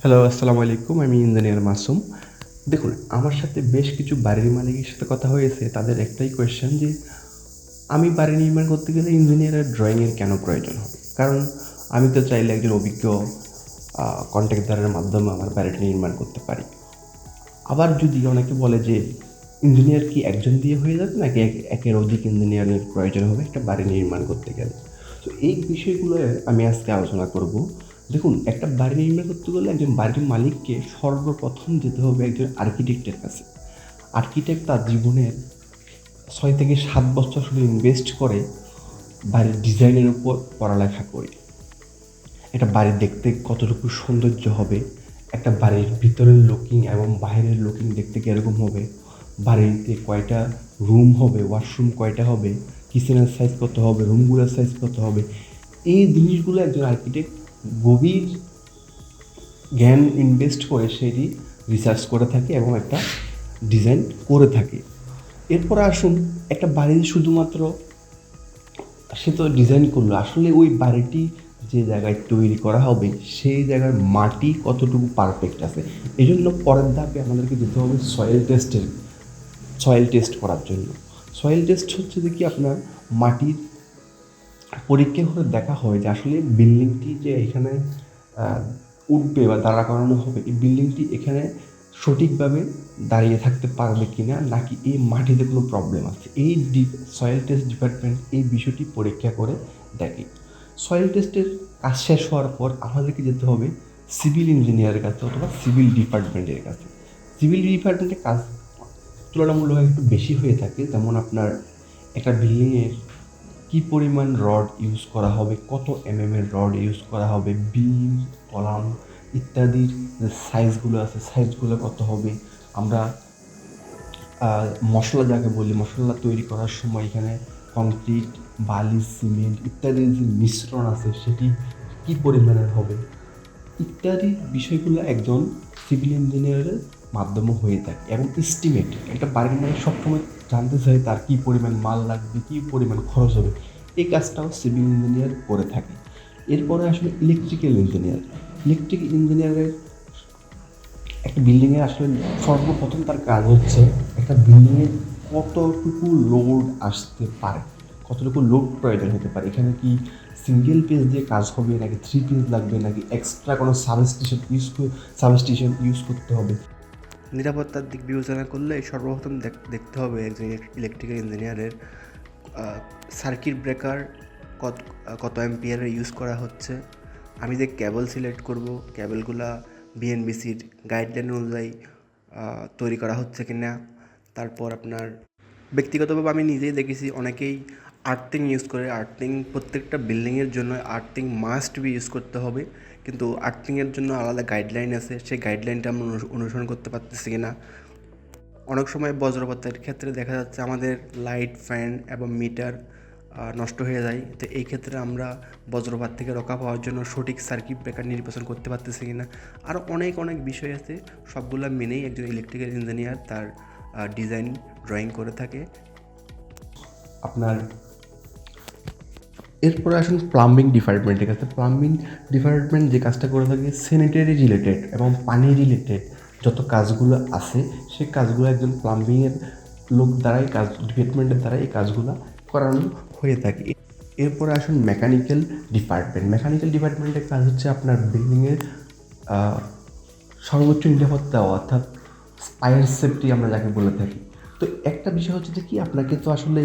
Hello আসসালামু আলাইকুম আমি ইঞ্জিনিয়ার মাসুম। দেখুন, আমার সাথে বেশ কিছু বাড়ির মালিকের সাথে কথা হয়েছে। তাদের একটাই কোয়েশ্চেন যে, আমি বাড়ি নির্মাণ করতে গেলে ইঞ্জিনিয়ারের ড্রয়িংয়ের কেন প্রয়োজন হবে? কারণ আমি তো চাইলে একজন অভিজ্ঞ কন্ট্রাক্টদারের মাধ্যমে আমার বাড়িটি নির্মাণ করতে পারি। আবার যদি অনেকে বলে যে, ইঞ্জিনিয়ার কি একজন দিয়ে হয়ে যাবে নাকি এক- একের অধিক ইঞ্জিনিয়ারের প্রয়োজন হবে একটা বাড়ি নির্মাণ করতে গেলে? তো এই বিষয়গুলো আমি আজকে আলোচনা করব। দেখুন, একটা বাড়ি নির্মাণ করতে গেলে একজন বাড়ির মালিককে সর্বপ্রথম যেতে হবে একজন আর্কিটেক্টের কাছে। আর্কিটেক্ট তার জীবনের ছয় থেকে সাত বছর শুধু ইনভেস্ট করে বাড়ির ডিজাইনের উপর পড়ালেখা করে। একটা বাড়ি দেখতে কতটুকু সৌন্দর্য হবে, একটা বাড়ির ভিতরের লুকিং এবং বাইরের লুকিং দেখতে কীরকম হবে, বাড়িতে কয়টা রুম হবে ওয়াশরুম কয়টা হবে কিচেনের সাইজ কত হবে রুমগুলোর সাইজ কত হবে, এই জিনিসগুলো একজন আর্কিটেক্ট গভীর জ্ঞান ইনভেস্ট করে সেটি রিসার্চ করে থাকে এবং একটা ডিজাইন করে থাকে। এরপর আসুন, একটা বাড়ি শুধুমাত্র সে তো ডিজাইন করল। আসলে ওই বাড়িটি যে জায়গায় তৈরি করা হবে, সেই জায়গার মাটি কতটুকু পারফেক্ট আছে? এই জন্য পরের ধাপে আমাদেরকে যেতে হবে সয়েল টেস্টের সয়েল টেস্ট করার জন্য। সয়েল টেস্ট হচ্ছে যে কি আপনার মাটির পরীক্ষা করে দেখা হয় যে আসলে বিল্ডিংটি যে এখানে উঠবে বা দাঁড়া করানো হবে, এই বিল্ডিংটি এখানে সঠিকভাবে দাঁড়িয়ে থাকতে পারবে কি না নাকি এই মাটিতে কোনো প্রবলেম আছে? এই সয়েল টেস্ট ডিপার্টমেন্ট এই বিষয়টি পরীক্ষা করে দেখে। সয়েল টেস্টের কাজ শেষ হওয়ার পর আমাদেরকে যেতে হবে সিভিল ইঞ্জিনিয়ারের কাছে অথবা সিভিল ডিপার্টমেন্টের কাছে। সিভিল ডিপার্টমেন্টের কাজ তুলনামূলক একটু বেশি হয়ে থাকে। যেমন আপনার একটা বিল্ডিংয়ের কী পরিমাণ রড ইউজ করা হবে, কত এম এর রড ইউজ করা হবে, বিম, কলাম ইত্যাদির যে সাইজগুলো আছে সাইজগুলো কত হবে। আমরা মশলা যাকে বলি, মশলা তৈরি করার সময় এখানে কংক্রিট বালি সিমেন্ট ইত্যাদির যে মিশ্রণ আছে, সেটি কী পরিমাণের হবে? ইত্যাদি বিষয়গুলো একজন সিভিল ইঞ্জিনিয়ারের মাধ্যমে হয়ে থাকে এবং এস্টিমেট একটা বাড়ির মানে সবসময় জানতে চাই তার কী পরিমাণ মাল লাগবে, কী পরিমাণ খরচ হবে। এই কাজটাও সিভিল ইঞ্জিনিয়ার করে থাকে। এরপরে আসলে ইলেকট্রিক্যাল ইঞ্জিনিয়ার ইলেকট্রিক ইঞ্জিনিয়ারের একটা বিল্ডিংয়ে আসলে সর্বপ্রথম তার কাজ হচ্ছে একটা বিল্ডিংয়ে কতটুকু লোড আসতে পারে, কতটুকু লোড প্রয়োজন হতে পারে। এখানে কি সিঙ্গেল পেজ দিয়ে কাজ হবে, নাকি থ্রি পেজ লাগবে, নাকি এক্সট্রা কোনো সাবস্টেশন ইউজ সাবস্টেশন ইউজ করতে হবে? নিরাপত্তার দিক বিবেচনা করলে সর্বপ্রথম দেখ- দেখতে হবে একজন ইলেকট্রিক্যাল ইঞ্জিনিয়ারের সার্কিট ব্রেকার কত কত অ্যাম্পিয়ারের ইউজ করা হচ্ছে। আমি যে ক্যাবল সিলেক্ট করব ক্যাবলগুলা বিএনবিসির গাইডলাইন অনুযায়ী তৈরি করা হচ্ছে কি না তারপর আপনার ব্যক্তিগতভাবে আমি নিজেই দেখেছি, অনেকেই আর্থিং ইউজ করে আর্থিং প্রত্যেকটা বিল্ডিংয়ের জন্য আর্থিং মাস্ট বি ইউজ করতে হবে। কিন্তু আর্থিংয়ের জন্য আলাদা গাইডলাইন আছে, সেই গাইডলাইনটা আমরা অনুস- অনুসরণ করতে পারতেছি কি না অনেক সময় বজ্রপাতের ক্ষেত্রে দেখা যাচ্ছে আমাদের লাইট ফ্যান এবং মিটার নষ্ট হয়ে যায়। তো এই ক্ষেত্রে আমরা বজ্রপাত থেকে রক্ষা পাওয়ার জন্য সঠিক সার্কিট ব্রেকার নির্বাচন করতে পারতেছি কিনা? আরও অনেক অনেক বিষয় আছে। সবগুলো মেনেই একজন ইলেকট্রিক্যাল ইঞ্জিনিয়ার তার ডিজাইন ড্রয়িং করে থাকে। আপনার এরপরে আসুন প্লাম্বিং ডিপার্টমেন্টের কাছে। প্লাম্বিং ডিপার্টমেন্ট যে কাজটা করে থাকে স্যানিটারি রিলেটেড এবং পানি রিলেটেড যত কাজগুলো আছে, সেই কাজগুলো একজন প্লাম্বিংয়ের লোক দ্বারাই, কাজ ডিপার্টমেন্টের দ্বারা এই কাজগুলো করানো হয়ে থাকে। এরপরে আসুন মেকানিক্যাল ডিপার্টমেন্ট মেকানিক্যাল ডিপার্টমেন্টের কাজ হচ্ছে আপনার বিল্ডিংয়ের সর্বোচ্চ নিরাপত্তা, অর্থাৎ ফায়ার সেফটি আমরা যাকে বলে থাকি। তো একটা বিষয় হচ্ছে যে কি, আপনাকে তো আসলে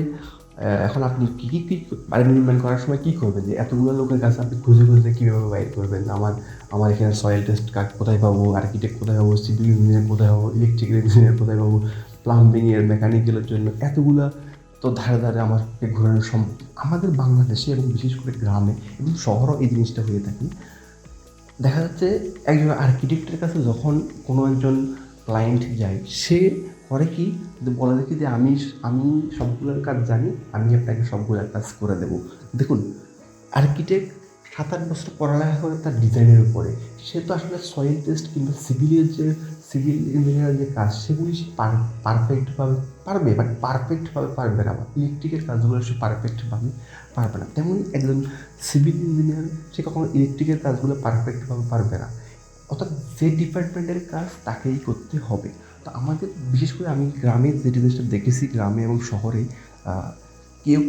এখন আপনি কী কী কী বাড়ি নির্মাণ করার সময় কী করবেন? যে এতগুলো লোকের কাছে আপনি খুঁজে খুঁজে কীভাবে বাইর করবেন? আমার আমার এখানে সয়েল টেস্ট কাজ কোথায় পাবো? আর্কিটেক্ট কোথায় পাবো? সিভিল ইঞ্জিনিয়ার কোথায় পাবো? ইলেকট্রিক্যাল ইঞ্জিনিয়ার কোথায় পাবো? প্লাম্বিংয়ের মেকানিক্যালের জন্য এতগুলা তো ধারে ধারে আমাকে ঘোরানো সম্ভব। আমাদের বাংলাদেশে এবং বিশেষ করে গ্রামে এবং শহরেও এই জিনিসটা হয়ে থাকে। দেখা যাচ্ছে একজন আর্কিটেক্টের কাছে যখন কোনো একজন ক্লায়েন্ট যায়, সে করে কি? বলে দেখি যে আমি আমি সবগুলোর কাজ জানি, আমি আপনাকে সবগুলোর কাজ করে দেবো। দেখুন আর্কিটেক্ট সাত আট বছর পড়ালেখা করে তার ডিজাইনের উপরে। সে তো আসলে সয়েল টেস্ট কিংবা সিভিলের যে সিভিল ইঞ্জিনিয়ারের যে কাজ, সেগুলি সে পারফেক্টভাবে পারবে বাট পারফেক্টভাবে পারবে না। বা ইলেকট্রিকের কাজগুলো সে পারফেক্টভাবে পারবে না। তেমনই একজন সিভিল ইঞ্জিনিয়ার সে কখনো ইলেকট্রিকের কাজগুলো পারফেক্টভাবে পারবে না। অর্থাৎ যে ডিপার্টমেন্টের কাজ তাকেই করতে হবে। তো আমাদের, বিশেষ করে আমি গ্রামের যে জিনিসটা দেখেছি, গ্রামে এবং শহরে কেউ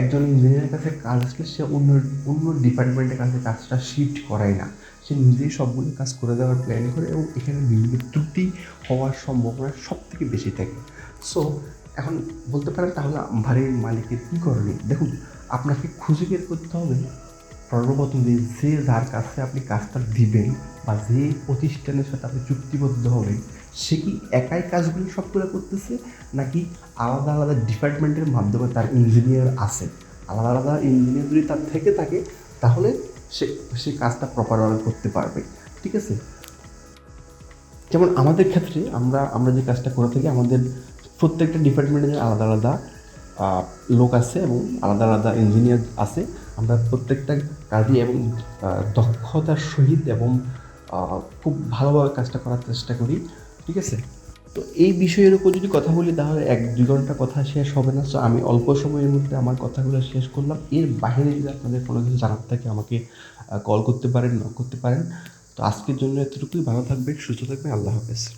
একজন ইঞ্জিনিয়ারের কাছে কাজ আসলে সে অন্য অন্য ডিপার্টমেন্টের কাছে কাজটা শিফট করায় না। সে নিজেই সবগুলো কাজ করে দেওয়ার প্ল্যান করে এবং এখানে বিভিন্ন ত্রুটি হওয়ার সম্ভাবনা সব থেকে বেশি থাকে। সো এখন বলতে পারেন তাহলে বাড়ির মালিকের কী করণীয়? দেখুন, আপনাকে খুঁজে বের করতে হবে সর্বপ্রথম যে যে যার কাছে আপনি কাজটা দিবেন বা যে প্রতিষ্ঠানের সাথে আপনি চুক্তিবদ্ধ হবেন, সে কি একাই কাজগুলো সবগুলো করতেছে? নাকি আলাদা আলাদা ডিপার্টমেন্টের মাধ্যমে তার ইঞ্জিনিয়ার আছে? আলাদা আলাদা ইঞ্জিনিয়ার যদি তার থেকে থাকে, তাহলে সে সে কাজটা প্রপারভাবে করতে পারবে। ঠিক আছে? যেমন আমাদের ক্ষেত্রে আমরা আমরা যে কাজটা করে থাকি, আমাদের প্রত্যেকটা ডিপার্টমেন্টে আলাদা আলাদা লোক আছে এবং আলাদা আলাদা ইঞ্জিনিয়ার আছে। আমরা প্রত্যেকটা কাজই এবং দক্ষতার সহিত এবং খুব ভালোভাবে কাজটা করার চেষ্টা করি, ঠিক আছে? তো এই বিষয়ের উপর যদি কথা বলি, তাহলে এক দুই ঘণ্টা কথা শেষ হবে না। সো আমি অল্প সময়ের মধ্যে আমার কথাগুলো শেষ করলাম। এর বাইরে যদি আপনাদের কোনো কিছু জানার থাকে, আমাকে কল করতে পারেন, নক করতে পারেন। তো আজকের জন্য এতটুকুই। ভালো থাকবেন, সুস্থ থাকবেন। আল্লাহ হাফেজ।